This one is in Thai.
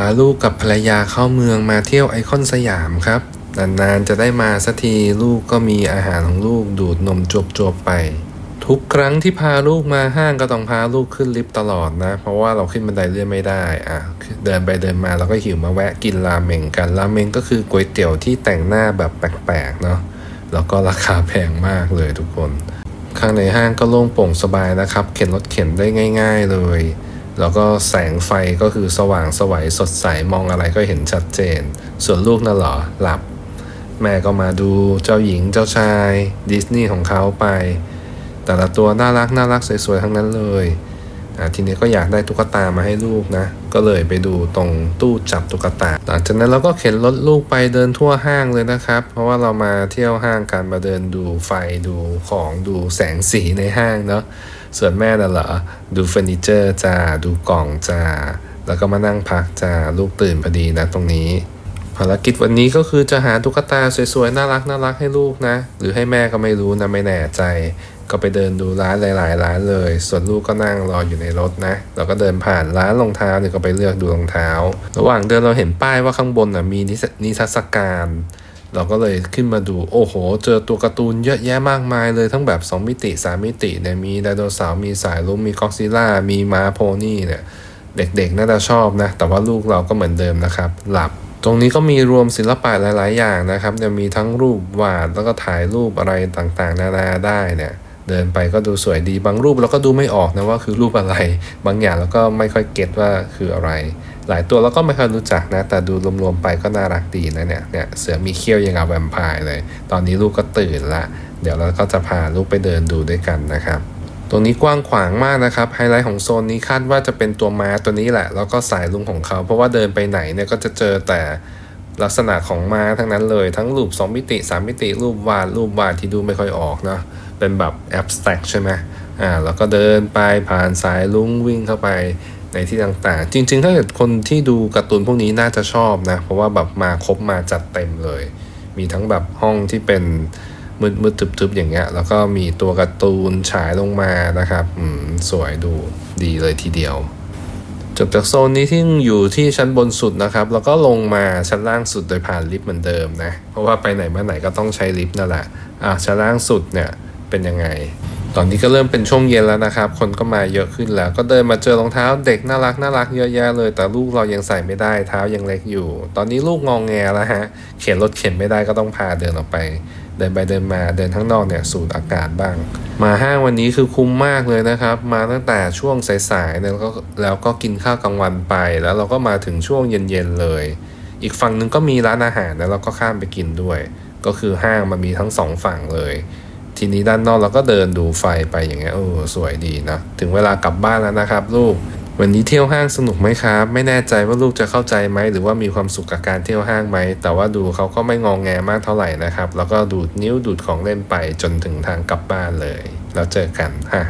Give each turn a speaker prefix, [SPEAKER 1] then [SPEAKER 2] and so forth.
[SPEAKER 1] าลูกกับภรรยาเข้าเมืองมาเที่ยวไอคอนสยามครับ นานๆจะได้มาสักทีลูกก็มีอาหารของลูกดูดนมจวบๆไป ทุกครั้งที่พาลูกมาห้างก็ต้องพาลูกขึ้นลิฟต์ตลอดนะ เพราะว่าเราขึ้นบันไดเลื่อนไม่ได้อะเดินไปเดินมาเราก็หิวมาแวะกินราเมงกันราเมงก็คือก๋วยเตี๋ยวที่แต่งหน้าแบบแปลกๆเนาะแล้วก็ราคาแพงมากเลยทุกคน ข้างในห้างก็โล่งโปร่งสบายนะครับ เข็นรถเข็นได้ง่าย ๆเลย แล้วก็แสงไฟก็คือสว่างสวัยสดใสมองอะไรก็เห็นชัดเจน ส่วนลูกน่ะเหรอหลับ แม่ก็มาดูเจ้าหญิงเจ้าชาย ดิสนีย์ของเขาไป แต่ละตัวน่ารักน่ารักสวยๆทั้งนั้นเลยทีนี้ก็อยากได้ตุ๊กตามาให้ลูกนะ ก็เลยไปดูตรงตู้จับตุ๊กตา หลังจากนั้นเราก็เข็นรถลูกไปเดินทั่วห้างเลยนะครับ เพราะว่าเรามาเที่ยวห้างกันมาเดินดูไฟดูของดูแสงสีในห้างเนาะ ส่วนแม่น่ะเหรอ ดูเฟอร์นิเจอร์จ้า ดูกล่องจ้า แล้วก็มานั่งพักจ้า ลูกตื่นพอดีนะตรงนี้ ภารกิจวันนี้ก็คือจะหาตุ๊กตาสวยๆ น่ารักน่ารักให้ลูกนะ หรือให้แม่ก็ไม่รู้นะไม่แน่ใจ ก็ไปเดินดูร้านหลาย ๆ ร้านเลย ส่วนลูกก็นั่งรออยู่ในรถนะ เราก็เดินผ่านร้านรองเท้าเนี่ยก็ไปเลือกดูรองเท้า ระหว่างเดินเราเห็นป้ายว่าข้างบนน่ะมีนิทรนิทรรศการ เราก็เลยขึ้นมาดูโอ้โห เจอตัวการ์ตูนเยอะแยะมากมายเลยทั้งแบบ 2 มิติ 3 มิติเนี่ยมีไดโนเสาร์มีสายลุงมีก็อดซิล่า มีม้าโพนี่เนี่ยเด็กๆน่าจะชอบนะ แต่ว่าลูกเราก็เหมือนเดิมนะครับ หลับ ตรงนี้ก็มีรวมศิลปะหลาย ๆ อย่างนะครับจะมีทั้งรูปวาดแล้วก็ถ่ายรูปอะไรต่างๆ นานาได้เนี่ยเดินไปก็ดูสวยดีบางรูปเราก็ดูไม่ออกนะว่าคือรูปอะไร บางอย่างเราก็ไม่ค่อยเก็ตว่าคืออะไร หลายตัวเราก็ไม่ค่อยรู้จักนะ แต่ดูรวมๆไปก็น่ารักดีนะเนี่ยเนี่ยเสือมีเขี้ยวยังกับแวมไพร์เลย ตอนนี้ลูกก็ตื่นละ เดี๋ยวเราก็จะพาลูกไปเดินดูด้วยกันนะครับตรงนี้กว้างขวางมากนะครับ ไฮไลท์ของโซนนี้คาดว่าจะเป็นตัวม้าตัวนี้แหละ แล้วก็สายลุงของเขา เพราะว่าเดินไปไหนเนี่ยก็จะเจอแต่ลักษณะของม้าทั้งนั้นเลย ทั้งรูป 2 มิติ 3 มิติ รูปวาดรูปวาดที่ดูไม่ค่อยออกเนาะเป็นแบบ abstract ใช่ไหมอ่าแล้วก็เดินไปผ่านสายลุงวิ่งเข้าไป ในที่ต่างๆ จริง ๆ ถ้าเกิดคนที่ดูการ์ตูนพวกนี้น่าจะชอบนะ เพราะว่าแบบมาครบมาจัดเต็มเลย มีทั้งแบบห้องที่เป็นมืดมืดทึบๆอย่างเงี้ย แล้วก็มีตัวการ์ตูนฉายลงมานะครับอืมสวยดูดีเลยทีเดียว จบจากโซนนี้ที่อยู่ที่ชั้นบนสุดนะครับ แล้วก็ลงมาชั้นล่างสุดโดยผ่านลิฟต์เหมือนเดิมนะ เพราะว่าไปไหนมาไหนก็ต้องใช้ลิฟต์นั่นแหละ อะชั้นล่างสุดเนี่ยเป็นยังไง ตอนนี้ก็เริ่มเป็นช่วงเย็นแล้วนะครับ คนก็มาเยอะขึ้นแล้ว ก็เดินมาเจอรองเท้าเด็กน่ารักน่ารักเยอะแยะเลย แต่ลูกเรายังใส่ไม่ได้เท้ายังเล็กอยู่ ตอนนี้ลูกงองแงแล้วฮะ เข็นรถเข็นไม่ได้ก็ต้องพาเดินออกไป เดินไปเดินมาเดินข้างนอกเนี่ยสูดอากาศบ้าง มาห้างวันนี้คือคุ้มมากเลยนะครับ มาตั้งแต่ช่วงสายๆเนี่ยแล้วก็แล้วก็กินข้าวกลางวันไป แล้วเราก็มาถึงช่วงเย็นๆเลย อีกฝั่งหนึงก็มีร้านอาหารแล้วเราก็ข้ามไปกินด้วย ก็คือห้างมันมีทั้งสองฝั่งเลย ทีนี้ด้านนอกเราก็เดินดูไฟไปอย่างเงี้ยโอ้สวยดีนะ ถึงเวลากลับบ้านแล้วนะครับ ลูก วันนี้เที่ยวห้างสนุกไหมครับ ไม่แน่ใจว่าลูกจะเข้าใจไหม หรือว่ามีความสุขกับการเที่ยวห้างไหม แต่ว่าดูเขาก็ไม่งองแงมากเท่าไหร่นะครับ แล้วก็ดูดนิ้วดูดของเล่นไปจนถึงทางกลับบ้านเลย แล้วเจอกันฮ่า